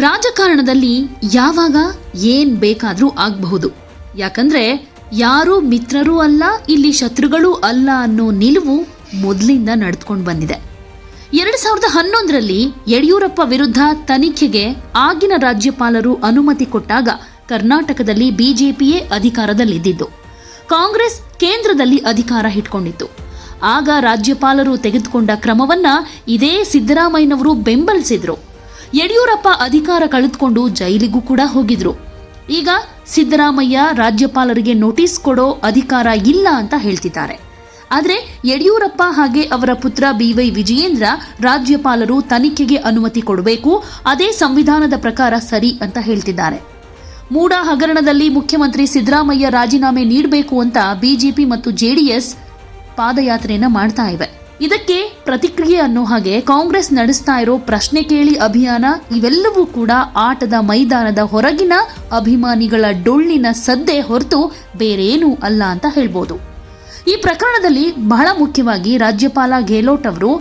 ರಾಜಕಾರಣದಲ್ಲಿ ಯಾವಾಗ ಏನ್ ಬೇಕಾದರೂ ಆಗಬಹುದು. ಯಾಕಂದ್ರೆ ಯಾರೂ ಮಿತ್ರರೂ ಅಲ್ಲ, ಇಲ್ಲಿ ಶತ್ರುಗಳೂ ಅಲ್ಲ ಅನ್ನೋ ನಿಲುವು ಮೊದಲಿಂದ ನಡೆದುಕೊಂಡು ಬಂದಿದೆ. ಎರಡ್ ಸಾವಿರದ ಹನ್ನೊಂದರಲ್ಲಿ ಯಡಿಯೂರಪ್ಪ ವಿರುದ್ಧ ತನಿಖೆಗೆ ಆಗಿನ ರಾಜ್ಯಪಾಲರು ಅನುಮತಿ ಕೊಟ್ಟಾಗ ಕರ್ನಾಟಕದಲ್ಲಿ ಬಿಜೆಪಿಯೇ ಅಧಿಕಾರದಲ್ಲಿದ್ದಿದ್ದು. ಕಾಂಗ್ರೆಸ್ ಕೇಂದ್ರದಲ್ಲಿ ಅಧಿಕಾರ ಇಟ್ಕೊಂಡಿತ್ತು. ಆಗ ರಾಜ್ಯಪಾಲರು ತೆಗೆದುಕೊಂಡ ಕ್ರಮವನ್ನ ಇದೇ ಸಿದ್ದರಾಮಯ್ಯನವರು ಬೆಂಬಲಿಸಿದ್ರು. ಯಡಿಯೂರಪ್ಪ ಅಧಿಕಾರ ಕಳೆದುಕೊಂಡು ಜೈಲಿಗೂ ಕೂಡ ಹೋಗಿದ್ರು. ಈಗ ಸಿದ್ದರಾಮಯ್ಯ ರಾಜ್ಯಪಾಲರಿಗೆ ನೋಟಿಸ್ ಕೊಡೋ ಅಧಿಕಾರ ಇಲ್ಲ ಅಂತ ಹೇಳ್ತಿದ್ದಾರೆ. ಆದರೆ ಯಡಿಯೂರಪ್ಪ ಹಾಗೆ ಅವರ ಪುತ್ರ ಬಿವೈ ವಿಜಯೇಂದ್ರ ರಾಜ್ಯಪಾಲರು ತನಿಖೆಗೆ ಅನುಮತಿ ಕೊಡಬೇಕು, ಅದೇ ಸಂವಿಧಾನದ ಪ್ರಕಾರ ಸರಿ ಅಂತ ಹೇಳ್ತಿದ್ದಾರೆ. ಮೂಡ ಹಗರಣದಲ್ಲಿ ಮುಖ್ಯಮಂತ್ರಿ ಸಿದ್ದರಾಮಯ್ಯ ರಾಜೀನಾಮೆ ನೀಡಬೇಕು ಅಂತ ಬಿಜೆಪಿ ಮತ್ತು ಜೆಡಿಎಸ್ ಪಾದಯಾತ್ರೆಯನ್ನು ಮಾಡ್ತಾ ಇವೆ. ಇದಕ್ಕೆ ಪ್ರತಿಕ್ರಿಯೆ ಅನ್ನೋ ಹಾಗೆ ಕಾಂಗ್ರೆಸ್ ನಡೆಸ್ತಾ ಇರೋ ಪ್ರಶ್ನೆ ಕೇಳಿ ಅಭಿಯಾನ ಇವೆಲ್ಲವೂ ಕೂಡ ಆಟದ ಮೈದಾನದ ಹೊರಗಿನ ಅಭಿಮಾನಿಗಳ ಡೊಳ್ಳಿನ ಸದ್ದೆ ಹೊರತು ಬೇರೇನೂ ಅಲ್ಲ ಅಂತ ಹೇಳ್ಬೋದು. ಈ ಪ್ರಕರಣದಲ್ಲಿ ಬಹಳ ಮುಖ್ಯವಾಗಿ ರಾಜ್ಯಪಾಲ ಗೆಹ್ಲೋಟ್ ಅವರು,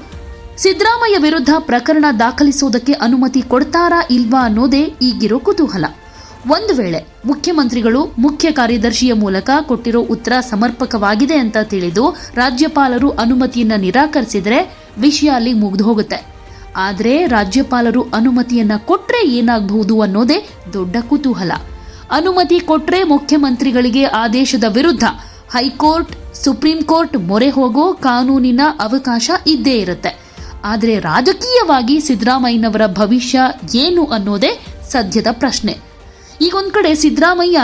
ಸಿದ್ದರಾಮಯ್ಯ ವಿರುದ್ಧ ಪ್ರಕರಣ ದಾಖಲಿಸುವುದಕ್ಕೆ ಅನುಮತಿ ಕೊಡ್ತಾರಾ ಇಲ್ವಾ ಅನ್ನೋದೇ ಈಗಿರೋ ಕುತೂಹಲ. ಒಂದು ವೇಳೆ ಮುಖ್ಯಮಂತ್ರಿಗಳು ಮುಖ್ಯ ಕಾರ್ಯದರ್ಶಿಯ ಮೂಲಕ ಕೊಟ್ಟಿರೋ ಉತ್ತರ ಸಮರ್ಪಕವಾಗಿದೆ ಅಂತ ತಿಳಿದು ರಾಜ್ಯಪಾಲರು ಅನುಮತಿಯನ್ನ ನಿರಾಕರಿಸಿದ್ರೆ ವಿಷಯ ಅಲ್ಲಿ ಮುಗಿದು ಹೋಗುತ್ತೆ. ಆದರೆ ರಾಜ್ಯಪಾಲರು ಅನುಮತಿಯನ್ನ ಕೊಟ್ರೆ ಏನಾಗಬಹುದು ಅನ್ನೋದೇ ದೊಡ್ಡ ಕುತೂಹಲ. ಅನುಮತಿ ಕೊಟ್ರೆ ಮುಖ್ಯಮಂತ್ರಿಗಳಿಗೆ ಆದೇಶದ ವಿರುದ್ಧ ಹೈಕೋರ್ಟ್, ಸುಪ್ರೀಂ ಕೋರ್ಟ್ ಮೊರೆ ಹೋಗೋ ಕಾನೂನಿನ ಅವಕಾಶ ಇದ್ದೇ ಇರುತ್ತೆ. ಆದರೆ ರಾಜಕೀಯವಾಗಿ ಸಿದ್ದರಾಮಯ್ಯನವರ ಭವಿಷ್ಯ ಏನು ಅನ್ನೋದೇ ಸದ್ಯದ ಪ್ರಶ್ನೆ. ಈಗೊಂದ್ ಕಡೆ ಸಿದ್ದರಾಮಯ್ಯ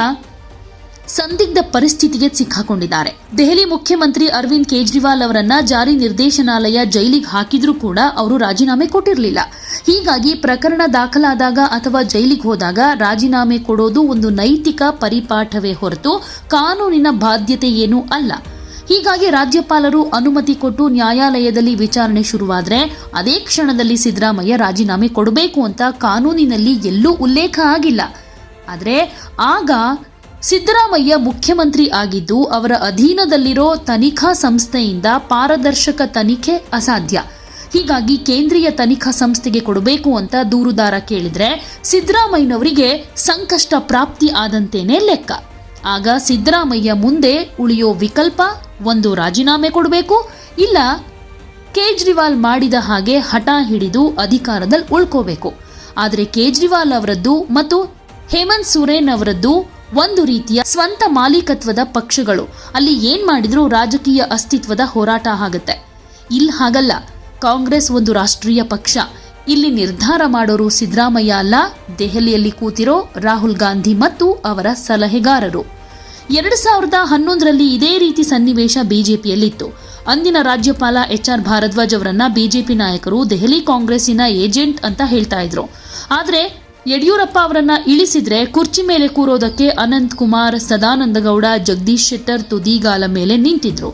ಸಂದಿಗ್ಧ ಪರಿಸ್ಥಿತಿಗೆ ಸಿಕ್ಕಾಕೊಂಡಿದ್ದಾರೆ. ದೆಹಲಿ ಮುಖ್ಯಮಂತ್ರಿ ಅರವಿಂದ್ ಕೇಜ್ರಿವಾಲ್ ಅವರನ್ನ ಜಾರಿ ನಿರ್ದೇಶನಾಲಯ ಜೈಲಿಗೆ ಹಾಕಿದ್ರೂ ಕೂಡ ಅವರು ರಾಜೀನಾಮೆ ಕೊಟ್ಟಿರಲಿಲ್ಲ. ಹೀಗಾಗಿ ಪ್ರಕರಣ ದಾಖಲಾದಾಗ ಅಥವಾ ಜೈಲಿಗೆ ಹೋದಾಗ ರಾಜೀನಾಮೆ ಕೊಡೋದು ಒಂದು ನೈತಿಕ ಪರಿಪಾಠವೇ ಹೊರತು ಕಾನೂನಿನ ಬಾಧ್ಯತೆ ಏನೂ ಅಲ್ಲ. ಹೀಗಾಗಿ ರಾಜ್ಯಪಾಲರು ಅನುಮತಿ ಕೊಟ್ಟು ನ್ಯಾಯಾಲಯದಲ್ಲಿ ವಿಚಾರಣೆ ಶುರುವಾದರೆ ಅದೇ ಕ್ಷಣದಲ್ಲಿ ಸಿದ್ದರಾಮಯ್ಯ ರಾಜೀನಾಮೆ ಕೊಡಬೇಕು ಅಂತ ಕಾನೂನಿನಲ್ಲಿ ಎಲ್ಲೂ ಉಲ್ಲೇಖ ಆಗಿಲ್ಲ. ಆದರೆ ಆಗ ಸಿದ್ದರಾಮಯ್ಯ ಮುಖ್ಯಮಂತ್ರಿ ಆಗಿದ್ದು ಅವರ ಅಧೀನದಲ್ಲಿರೋ ತನಿಖಾ ಸಂಸ್ಥೆಯಿಂದ ಪಾರದರ್ಶಕ ತನಿಖೆ ಅಸಾಧ್ಯ. ಹೀಗಾಗಿ ಕೇಂದ್ರೀಯ ತನಿಖಾ ಸಂಸ್ಥೆಗೆ ಕೊಡಬೇಕು ಅಂತ ದೂರುದಾರ ಕೇಳಿದ್ರೆ ಸಿದ್ದರಾಮಯ್ಯನವರಿಗೆ ಸಂಕಷ್ಟ ಪ್ರಾಪ್ತಿ ಆದಂತೇನೆ ಲೆಕ್ಕ. ಆಗ ಸಿದ್ದರಾಮಯ್ಯ ಮುಂದೆ ಉಳಿಯೋ ವಿಕಲ್ಪ ಒಂದು ರಾಜೀನಾಮೆ ಕೊಡಬೇಕು, ಇಲ್ಲ ಕೇಜ್ರಿವಾಲ್ ಮಾಡಿದ ಹಾಗೆ ಹಠ ಹಿಡಿದು ಅಧಿಕಾರದಲ್ಲಿ ಉಳ್ಕೋಬೇಕು. ಆದರೆ ಕೇಜ್ರಿವಾಲ್ ಅವರದ್ದು ಮತ್ತು ಹೇಮಂತ್ ಸೊರೇನ್ ಅವರದ್ದು ಒಂದು ರೀತಿಯ ಸ್ವಂತ ಮಾಲೀಕತ್ವದ ಪಕ್ಷಗಳು. ಅಲ್ಲಿ ಏನ್ ಮಾಡಿದ್ರು ರಾಜಕೀಯ ಅಸ್ತಿತ್ವದ ಹೋರಾಟ ಆಗುತ್ತೆ. ಇಲ್ಲಿ ಹಾಗಲ್ಲ. ಕಾಂಗ್ರೆಸ್ ಒಂದು ರಾಷ್ಟ್ರೀಯ ಪಕ್ಷ. ಇಲ್ಲಿ ನಿರ್ಧಾರ ಮಾಡೋರು ಸಿದ್ದರಾಮಯ್ಯ ಅಲ್ಲ. ದೆಹಲಿಯಲ್ಲಿ ಕೂತಿರೋ ರಾಹುಲ್ ಗಾಂಧಿ ಮತ್ತು ಅವರ ಸಲಹೆಗಾರರು. ಎರಡು ಸಾವಿರದ ಹನ್ನೊಂದರಲ್ಲಿ ಇದೇ ರೀತಿ ಸನ್ನಿವೇಶ ಬಿಜೆಪಿಯಲ್ಲಿತ್ತು. ಅಂದಿನ ರಾಜ್ಯಪಾಲ ಎಚ್ ಆರ್ ಭಾರದ್ವಾಜ್ ಅವರನ್ನ ಬಿಜೆಪಿ ನಾಯಕರು ದೆಹಲಿ ಕಾಂಗ್ರೆಸ್ಸಿನ ಏಜೆಂಟ್ ಅಂತ ಹೇಳ್ತಾ ಇದ್ರು. ಆದ್ರೆ ಯಡಿಯೂರಪ್ಪ ಅವರನ್ನ ಇಳಿಸಿದ್ರೆ ಕುರ್ಚಿ ಮೇಲೆ ಕೂರೋದಕ್ಕೆ ಅನಂತ್ ಕುಮಾರ್ ಸದಾನಂದಗೌಡ ಜಗದೀಶ್ ಶೆಟ್ಟರ್ ತುದಿಗಾಲ ಮೇಲೆ ನಿಂತಿದ್ರು.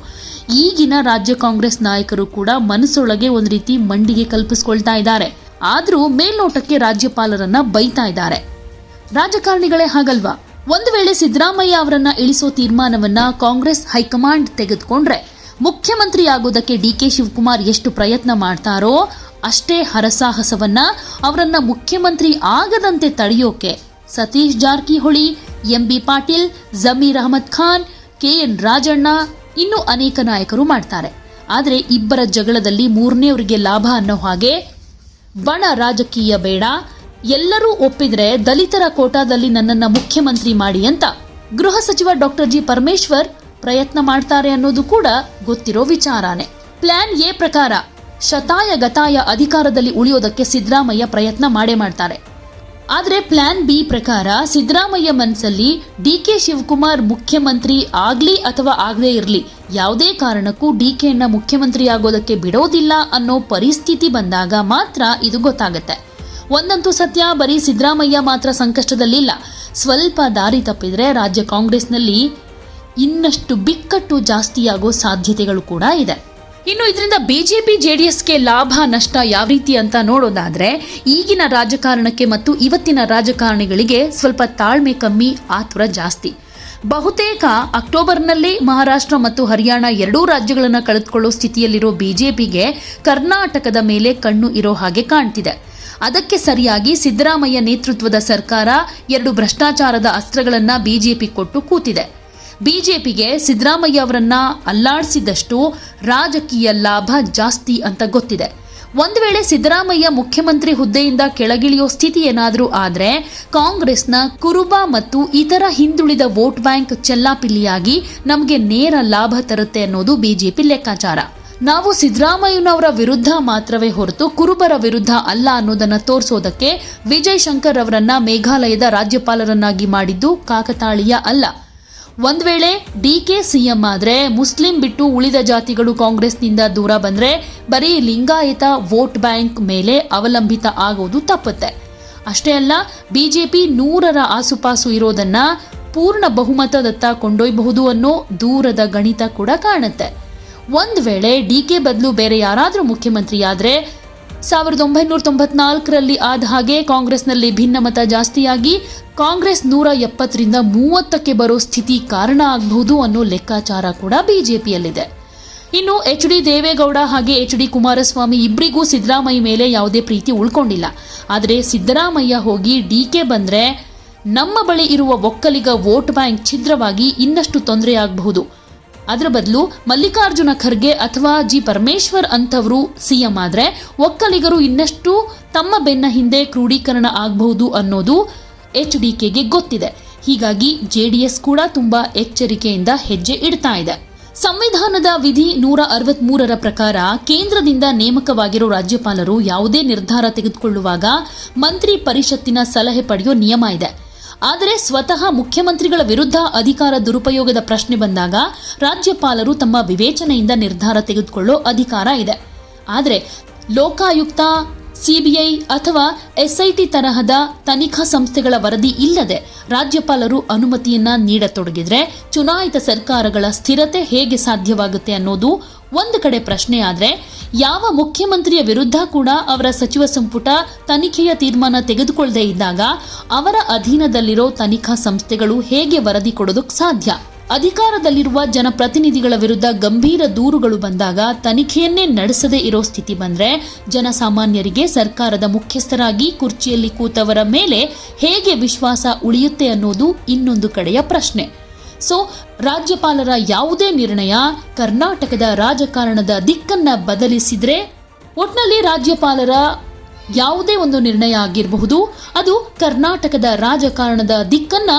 ಈಗಿನ ರಾಜ್ಯ ಕಾಂಗ್ರೆಸ್ ನಾಯಕರು ಕೂಡ ಮನಸ್ಸೊಳಗೆ ಒಂದು ರೀತಿ ಮಂಡಿಗೆ ಕಲ್ಪಿಸ್ಕೊಳ್ತಾ ಇದ್ದಾರೆ. ಆದರೂ ಮೇಲ್ನೋಟಕ್ಕೆ ರಾಜ್ಯಪಾಲರನ್ನ ಬೈತಾ ಇದ್ದಾರೆ. ರಾಜಕಾರಣಿಗಳೇ ಹಾಗಲ್ವಾ? ಒಂದು ವೇಳೆ ಸಿದ್ದರಾಮಯ್ಯ ಅವರನ್ನ ಇಳಿಸೋ ತೀರ್ಮಾನವನ್ನ ಕಾಂಗ್ರೆಸ್ ಹೈಕಮಾಂಡ್ ತೆಗೆದುಕೊಂಡ್ರೆ ಮುಖ್ಯಮಂತ್ರಿ ಆಗೋದಕ್ಕೆ ಡಿ ಕೆ ಶಿವಕುಮಾರ್ ಎಷ್ಟು ಪ್ರಯತ್ನ ಮಾಡ್ತಾರೋ ಅಷ್ಟೇ ಹರಸಾಹಸವನ್ನ ಅವರನ್ನ ಮುಖ್ಯಮಂತ್ರಿ ಆಗದಂತೆ ತಡೆಯೋಕೆ Satish Jarkiholi, M B Patil, Zameer Ahmed Khan K N Rajanna ಇನ್ನೂ ಅನೇಕ ನಾಯಕರು ಮಾಡ್ತಾರೆ. ಆದರೆ ಇಬ್ಬರ ಜಗಳದಲ್ಲಿ ಮೂರನೇವರಿಗೆ ಲಾಭ ಅನ್ನೋ ಹಾಗೆ ಬಣ ರಾಜಕೀಯ ಬೇಡ. ಎಲ್ಲರೂ ಒಪ್ಪಿದ್ರೆ ದಲಿತರ ಕೋಟಾದಲ್ಲಿ ನನ್ನನ್ನು ಮುಖ್ಯಮಂತ್ರಿ ಮಾಡಿ ಅಂತ ಗೃಹ ಸಚಿವ ಡಾಕ್ಟರ್ ಜಿ ಪರಮೇಶ್ವರ್ ಪ್ರಯತ್ನ ಮಾಡ್ತಾರೆ ಅನ್ನೋದು ಕೂಡ ಗೊತ್ತಿರೋ ವಿಚಾರಾನೆ. ಪ್ಲಾನ್ ಎ ಪ್ರಕಾರ ಶತಾಯ ಗತಾಯ ಅಧಿಕಾರದಲ್ಲಿ ಉಳಿಯೋದಕ್ಕೆ ಸಿದ್ದರಾಮಯ್ಯ ಪ್ರಯತ್ನ ಮಾಡೇ ಮಾಡ್ತಾರೆ. ಆದರೆ ಪ್ಲಾನ್ ಬಿ ಪ್ರಕಾರ ಸಿದ್ದರಾಮಯ್ಯ ಮನಸ್ಸಲ್ಲಿ ಡಿ ಕೆ ಶಿವಕುಮಾರ್ ಮುಖ್ಯಮಂತ್ರಿ ಆಗ್ಲಿ ಅಥವಾ ಆಗದೇ ಇರಲಿ, ಯಾವುದೇ ಕಾರಣಕ್ಕೂ ಡಿ ಕೆಯನ್ನ ಮುಖ್ಯಮಂತ್ರಿ ಆಗೋದಕ್ಕೆ ಬಿಡೋದಿಲ್ಲ ಅನ್ನೋ ಪರಿಸ್ಥಿತಿ ಬಂದಾಗ ಮಾತ್ರ ಇದು ಗೊತ್ತಾಗುತ್ತೆ. ಒಂದಂತೂ ಸತ್ಯ, ಬರೀ ಸಿದ್ದರಾಮಯ್ಯ ಮಾತ್ರ ಸಂಕಷ್ಟದಲ್ಲಿಲ್ಲ ಸ್ವಲ್ಪ ದಾರಿ ತಪ್ಪಿದ್ರೆ ರಾಜ್ಯ ಕಾಂಗ್ರೆಸ್ನಲ್ಲಿ ಇನ್ನಷ್ಟು ಬಿಕ್ಕಟ್ಟು ಜಾಸ್ತಿಯಾಗೋ ಸಾಧ್ಯತೆಗಳು ಕೂಡ ಇದೆ. ಇನ್ನು ಇದರಿಂದ ಬಿಜೆಪಿ, ಜೆಡಿಎಸ್ಗೆ ಲಾಭ, ನಷ್ಟ ಯಾವ ರೀತಿ ಅಂತ ನೋಡೋದಾದ್ರೆ, ಈಗಿನ ರಾಜಕಾರಣಕ್ಕೆ ಮತ್ತು ಇವತ್ತಿನ ರಾಜಕಾರಣಿಗಳಿಗೆ ಸ್ವಲ್ಪ ತಾಳ್ಮೆ ಕಮ್ಮಿ, ಆತುರ ಜಾಸ್ತಿ. ಬಹುತೇಕ ಅಕ್ಟೋಬರ್ನಲ್ಲಿ ಮಹಾರಾಷ್ಟ್ರ ಮತ್ತು ಹರಿಯಾಣ ಎರಡೂ ರಾಜ್ಯಗಳನ್ನು ಕಳೆದುಕೊಳ್ಳೋ ಸ್ಥಿತಿಯಲ್ಲಿರೋ ಬಿಜೆಪಿಗೆ ಕರ್ನಾಟಕದ ಮೇಲೆ ಕಣ್ಣು ಇರೋ ಹಾಗೆ ಕಾಣ್ತಿದೆ. ಅದಕ್ಕೆ ಸರಿಯಾಗಿ ಸಿದ್ದರಾಮಯ್ಯ ನೇತೃತ್ವದ ಸರ್ಕಾರ ಎರಡು ಭ್ರಷ್ಟಾಚಾರದ ಅಸ್ತ್ರಗಳನ್ನು ಬಿಜೆಪಿ ಕೊಟ್ಟು ಕೂತಿದೆ. ಬಿಜೆಪಿಗೆ ಸಿದ್ದರಾಮಯ್ಯ ಅವರನ್ನ ಅಲ್ಲಾಡಿಸಿದಷ್ಟು ರಾಜಕೀಯ ಲಾಭ ಜಾಸ್ತಿ ಅಂತ ಗೊತ್ತಿದೆ. ಒಂದು ವೇಳೆ ಸಿದ್ದರಾಮಯ್ಯ ಮುಖ್ಯಮಂತ್ರಿ ಹುದ್ದೆಯಿಂದ ಕೆಳಗಿಳಿಯೋ ಸ್ಥಿತಿ ಏನಾದರೂ ಆದರೆ ಕಾಂಗ್ರೆಸ್ನ ಕುರುಬ ಮತ್ತು ಇತರ ಹಿಂದುಳಿದ ವೋಟ್ ಬ್ಯಾಂಕ್ ಚೆಲ್ಲಾಪಿಲ್ಲಿಯಾಗಿ ನಮಗೆ ನೇರ ಲಾಭ ತರುತ್ತೆ ಅನ್ನೋದು ಬಿಜೆಪಿ ಲೆಕ್ಕಾಚಾರ. ನಾವು ಸಿದ್ದರಾಮಯ್ಯನವರ ವಿರುದ್ಧ ಮಾತ್ರವೇ ಹೊರತು ಕುರುಬರ ವಿರುದ್ಧ ಅಲ್ಲ ಅನ್ನೋದನ್ನು ತೋರಿಸೋದಕ್ಕೆ ವಿಜಯ್ ಶಂಕರ್ ಅವರನ್ನ ಮೇಘಾಲಯದ ರಾಜ್ಯಪಾಲರನ್ನಾಗಿ ಮಾಡಿದ್ದು ಕಾಕತಾಳೀಯ ಅಲ್ಲ. ಒಂದ್ ವೇಳೆ ಡಿ ಕೆ ಸಿಎಂ ಆದರೆ ಮುಸ್ಲಿಂ ಬಿಟ್ಟು ಉಳಿದ ಜಾತಿಗಳು ಕಾಂಗ್ರೆಸ್ನಿಂದ ದೂರ ಬಂದ್ರೆ ಬರೀ ಲಿಂಗಾಯತ ವೋಟ್ ಬ್ಯಾಂಕ್ ಮೇಲೆ ಅವಲಂಬಿತ ಆಗೋದು ತಪ್ಪುತ್ತೆ. ಅಷ್ಟೇ ಅಲ್ಲ, ಬಿಜೆಪಿ ನೂರರ ಆಸುಪಾಸು ಇರೋದನ್ನ ಪೂರ್ಣ ಬಹುಮತದತ್ತ ಕೊಂಡೊಯ್ಯಬಹುದು ಅನ್ನೋ ದೂರದ ಗಣಿತ ಕೂಡ ಕಾಣುತ್ತೆ. ಒಂದ್ ವೇಳೆ ಡಿ ಕೆ ಬದಲು ಬೇರೆ ಯಾರಾದರೂ ಮುಖ್ಯಮಂತ್ರಿಯಾದ್ರೆ ಸಾವಿರದ ಒಂಬೈನೂರ ತೊಂಬತ್ನಾಲ್ಕರಲ್ಲಿ ಆದ ಹಾಗೆ ಕಾಂಗ್ರೆಸ್ನಲ್ಲಿ ಭಿನ್ನಮತ ಜಾಸ್ತಿಯಾಗಿ, ಕಾಂಗ್ರೆಸ್ ನೂರ ಎಪ್ಪತ್ತರಿಂದ ಮೂವತ್ತಕ್ಕೆ ಬರೋ ಸ್ಥಿತಿ ಕಾರಣ ಆಗಬಹುದು ಅನ್ನೋ ಲೆಕ್ಕಾಚಾರ ಕೂಡ ಬಿಜೆಪಿಯಲ್ಲಿದೆ. ಇನ್ನು ಎಚ್ ಡಿ ದೇವೇಗೌಡ ಹಾಗೆ ಎಚ್ ಡಿ ಕುಮಾರಸ್ವಾಮಿ ಇಬ್ಬರಿಗೂ ಸಿದ್ದರಾಮಯ್ಯ ಮೇಲೆ ಯಾವುದೇ ಪ್ರೀತಿ ಉಳ್ಕೊಂಡಿಲ್ಲ. ಆದರೆ ಸಿದ್ದರಾಮಯ್ಯ ಹೋಗಿ ಡಿ ಕೆ ಬಂದರೆ ನಮ್ಮ ಬಳಿ ಇರುವ ಒಕ್ಕಲಿಗ ವೋಟ್ ಬ್ಯಾಂಕ್ ಛಿದ್ರವಾಗಿ ಇನ್ನಷ್ಟು ತೊಂದರೆ ಆಗಬಹುದು. ಅದರ ಬದಲು ಮಲ್ಲಿಕಾರ್ಜುನ ಖರ್ಗೆ ಅಥವಾ ಜಿ ಪರಮೇಶ್ವರ್ ಅಂತವರು ಸಿಎಂ ಆದರೆ ಒಕ್ಕಲಿಗರು ಇನ್ನಷ್ಟು ತಮ್ಮ ಬೆನ್ನ ಹಿಂದೆ ಕ್ರೋಢೀಕರಣ ಆಗಬಹುದು ಅನ್ನೋದು ಎಚ್ ಡಿ ಕೆಗೆ ಗೊತ್ತಿದೆ. ಹೀಗಾಗಿ ಜೆಡಿಎಸ್ ಕೂಡ ತುಂಬಾ ಎಚ್ಚರಿಕೆಯಿಂದ ಹೆಜ್ಜೆ ಇಡ್ತಾ ಇದೆ. ಸಂವಿಧಾನದ ವಿಧಿ ನೂರ ಅರವತ್ಮೂರರ ಪ್ರಕಾರ ಕೇಂದ್ರದಿಂದ ನೇಮಕವಾಗಿರೋ ರಾಜ್ಯಪಾಲರು ಯಾವುದೇ ನಿರ್ಧಾರ ತೆಗೆದುಕೊಳ್ಳುವಾಗ ಮಂತ್ರಿ ಪರಿಷತ್ತಿನ ಸಲಹೆ ಪಡೆಯೋ ನಿಯಮ ಇದೆ. ಆದರೆ ಸ್ವತಃ ಮುಖ್ಯಮಂತ್ರಿಗಳ ವಿರುದ್ಧ ಅಧಿಕಾರ ದುರುಪಯೋಗದ ಪ್ರಶ್ನೆ ಬಂದಾಗ ರಾಜ್ಯಪಾಲರು ತಮ್ಮ ವಿವೇಚನೆಯಿಂದ ನಿರ್ಧಾರ ತೆಗೆದುಕೊಳ್ಳೋ ಅಧಿಕಾರ ಇದೆ. ಆದರೆ ಲೋಕಾಯುಕ್ತ, ಸಿಬಿಐ ಅಥವಾ ಎಸ್ಐಟಿ ತರಹದ ತನಿಖಾ ಸಂಸ್ಥೆಗಳ ವರದಿ ಇಲ್ಲದೆ ರಾಜ್ಯಪಾಲರು ಅನುಮತಿಯನ್ನ ನೀಡತೊಡಗಿದ್ರೆ ಚುನಾಯಿತ ಸರ್ಕಾರಗಳ ಸ್ಥಿರತೆ ಹೇಗೆ ಸಾಧ್ಯವಾಗುತ್ತೆ ಅನ್ನೋದು ಒಂದು ಕಡೆ ಪ್ರಶ್ನೆ ಆದ್ರೆ ಯಾವ ಮುಖ್ಯಮಂತ್ರಿಯ ವಿರುದ್ಧ ಕೂಡ ಅವರ ಸಚಿವ ಸಂಪುಟ ತನಿಖೆಯ ತೀರ್ಮಾನ ತೆಗೆದುಕೊಳ್ಳದೇ ಇದ್ದಾಗ ಅವರ ಅಧೀನದಲ್ಲಿರೋ ತನಿಖಾ ಸಂಸ್ಥೆಗಳು ಹೇಗೆ ವರದಿ ಕೊಡೋದಕ್ಕೆ ಸಾಧ್ಯ? ಅಧಿಕಾರದಲ್ಲಿರುವ ಜನಪ್ರತಿನಿಧಿಗಳ ವಿರುದ್ಧ ಗಂಭೀರ ದೂರುಗಳು ಬಂದಾಗ ತನಿಖೆಯನ್ನೇ ನಡೆಸದೇ ಇರೋ ಸ್ಥಿತಿ ಬಂದರೆ ಜನಸಾಮಾನ್ಯರಿಗೆ ಸರ್ಕಾರದ ಮುಖ್ಯಸ್ಥರಾಗಿ ಕುರ್ಚಿಯಲ್ಲಿ ಕೂತವರ ಮೇಲೆ ಹೇಗೆ ವಿಶ್ವಾಸ ಉಳಿಯುತ್ತೆ ಅನ್ನೋದು ಇನ್ನೊಂದು ಕಡೆಯ ಪ್ರಶ್ನೆ. ಸೊ ರಾಜ್ಯಪಾಲರ ಯಾವುದೇ ನಿರ್ಣಯ ಕರ್ನಾಟಕದ ರಾಜಕಾರಣದ ದಿಕ್ಕನ್ನ ಬದಲಿಸಿದ್ರೆ ಒಟ್ನಲ್ಲಿ ರಾಜ್ಯಪಾಲರ ಯಾವುದೇ ಒಂದು ನಿರ್ಣಯ ಆಗಿರಬಹುದು ಅದು ಕರ್ನಾಟಕದ ರಾಜಕಾರಣದ ದಿಕ್ಕನ್ನ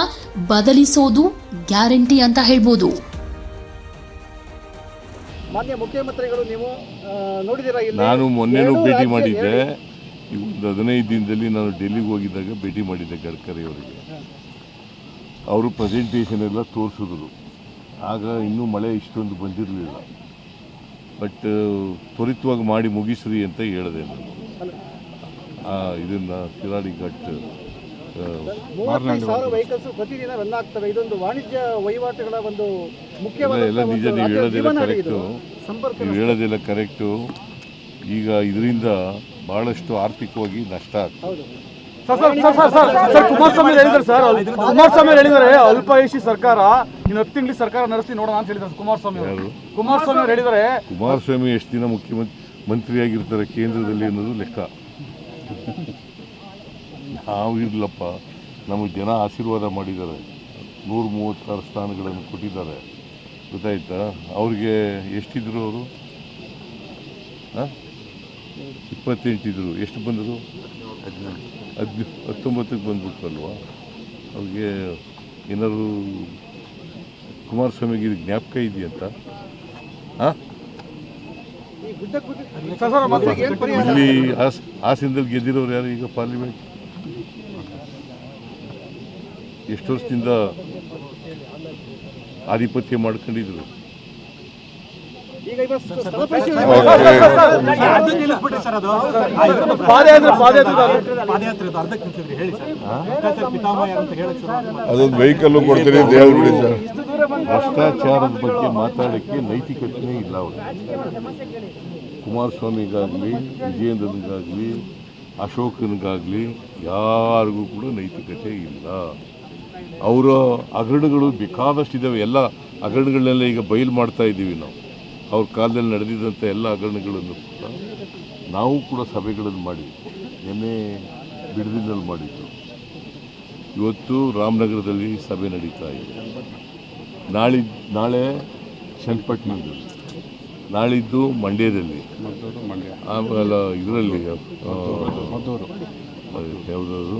ಬದಲಿಸೋದು ಗ್ಯಾರಂಟಿ ಅಂತ ಹೇಳ್ಬೋದು. ಮಾನ್ಯ ಮುಖ್ಯಮಂತ್ರಿಗಳು ನೀವು ನಾನು ಮೊನ್ನೆನೂ ಭೇಟಿ ಮಾಡಿದ್ದೆ. ಒಂದು ಹದಿನೈದು ದಿನದಲ್ಲಿ ನಾನು ಡೆಲ್ಲಿಗೆ ಹೋಗಿದ್ದಾಗ ಭೇಟಿ ಮಾಡಿದ್ದೆ ಗಡ್ಕರಿ ಅವರಿಗೆ ಅವರು ಪ್ರೆಸೆಂಟೇಷನ್ ಎಲ್ಲ ತೋರಿಸಿದ್ರು. ಆಗ ಇನ್ನೂ ಮಳೆ ಇಷ್ಟೊಂದು ಬಂದಿರಲಿಲ್ಲ. ಬಟ್ ತ್ವರಿತವಾಗಿ ಮಾಡಿ ಮುಗಿಸ್ರಿ ಅಂತ ಹೇಳಿದೆ ನಾನು. ಇದನ್ನು ಶಿರಾಡಿ ಘಟ್ ಇದೊಂದು ವಾಣಿಜ್ಯ ವಹಿವಾಟುಗಳ ಒಂದು ಎಲ್ಲ ಮುಖ್ಯವಾದ ಎಲ್ಲ ನಿಜ ನೀವು ಹೇಳೋದೆಲ್ಲ ಕರೆಕ್ಟು ನೀವು ಹೇಳೋದೆಲ್ಲ ಕರೆಕ್ಟು ಈಗ ಇದರಿಂದ ಭಾಳಷ್ಟು ಆರ್ಥಿಕವಾಗಿ ನಷ್ಟ ಆಗ್ತದೆ. Sir sir sir sir sir sir Kumaraswamy ಹೇಳಿದ್ರೆ ಹೇಳಿದ್ದಾರೆ ಸರ್ ಕುಮಾರಸ್ವಾಮಿ ಅವ್ರು ಹೇಳಿದ್ದಾರೆ ಅಲ್ಪಾಯುಷಿ ಸರ್ಕಾರ ಇನ್ನು ಹತ್ತು ತಿಂಗಳು ಸರ್ಕಾರ ನಡೆಸಿ ನೋಡೋಣ ಅಂತ ಹೇಳಿದ್ರು ಕುಮಾರಸ್ವಾಮಿ ಅವರು. ಕುಮಾರಸ್ವಾಮಿ ಅವ್ರು ಹೇಳಿದ್ದಾರೆ ಕುಮಾರಸ್ವಾಮಿ ಎಷ್ಟು ದಿನ ಮುಖ್ಯಮಂತ್ರಿ ಮಂತ್ರಿಯಾಗಿರ್ತಾರೆ ಕೇಂದ್ರದಲ್ಲಿ ಅನ್ನೋದು ಲೆಕ್ಕ. ನಾವು ಇರ್ಲಪ್ಪ ನಮಗೆ ಜನ ಆಶೀರ್ವಾದ ಮಾಡಿದ್ದಾರೆ. ನೂರ ಮೂವತ್ತಾರು ಸ್ಥಾನಗಳನ್ನು ಕೊಟ್ಟಿದ್ದಾರೆ. ಗೊತ್ತಾಯ್ತಾ? ಅವ್ರಿಗೆ ಎಷ್ಟಿದ್ರು ಅವರು? ಇಪ್ಪತ್ತೆಂಟಿದ್ರು. ಎಷ್ಟು ಬಂದರು ಹದಿನ ಹತ್ತೊಂಬತ್ತಕ್ಕೆ ಬಂದ್ಬಿಟ್ರಲ್ವಾ ಅವ್ರಿಗೆ ಏನಾದರೂ ಕುಮಾರಸ್ವಾಮಿಗೆ ಇದು ಜ್ಞಾಪಕ ಇದೆಯಂತ ಹಾಂ ಇಲ್ಲಿ ಹಾಸ್ ಹಾಸನದಲ್ಲಿ ಗೆದ್ದಿರೋರು ಯಾರು ಈಗ ಪಾರ್ಲಿಮೆಂಟ್? ಎಷ್ಟು ವರ್ಷದಿಂದ ಆಧಿಪತ್ಯ ಮಾಡ್ಕೊಂಡಿದ್ರು? ಅದೊಂದು ವೆಹಿಕಲ್ ಕೊಡ್ತೀರಿ ಅಂತ ಹೇಳ್ಬಿಡಿ ಸರ್. ಭ್ರಷ್ಟಾಚಾರದ ಬಗ್ಗೆ ಮಾತಾಡೋಕ್ಕೆ ನೈತಿಕತೆನೇ ಇಲ್ಲ ಅವರು. ಕುಮಾರಸ್ವಾಮಿಗಾಗಲಿ, ವಿಜಯೇಂದ್ರನಿಗಾಗಲಿ, ಅಶೋಕನಿಗಾಗಲಿ ಯಾರಿಗೂ ಕೂಡ ನೈತಿಕತೆ ಇಲ್ಲ. ಅವರ ಹಗರಣಗಳು ಬೇಕಾದಷ್ಟಿದ್ದಾವೆ ಎಲ್ಲ ಹಗರಣಗಳನ್ನೆಲ್ಲ ಈಗ ಬಯಲು ಮಾಡ್ತಾ ಇದ್ದೀವಿ ನಾವು. ಅವ್ರ ಕಾಲದಲ್ಲಿ ನಡೆದಿದ್ದಂಥ ಎಲ್ಲ ಹಗರಣಗಳನ್ನು ಕೂಡ ನಾವು ಕೂಡ ಸಭೆಗಳನ್ನು ಮಾಡಿದ್ವಿ. ನಿನ್ನೆ ಬಿಡದಿನಲ್ಲಿ ಮಾಡಿದ್ದು. ಇವತ್ತು ರಾಮನಗರದಲ್ಲಿ ಸಭೆ ನಡೀತಾ ಇದೆ. ನಾಳಿ ನಾಳೆ ಚನ್ನಪಟ್ಟಣದಲ್ಲಿ ನಾಳಿದ್ದು ಮಂಡ್ಯದಲ್ಲಿ. ಆಮೇಲೆ ಇದರಲ್ಲಿ ಯಾವುದಾದ್ರು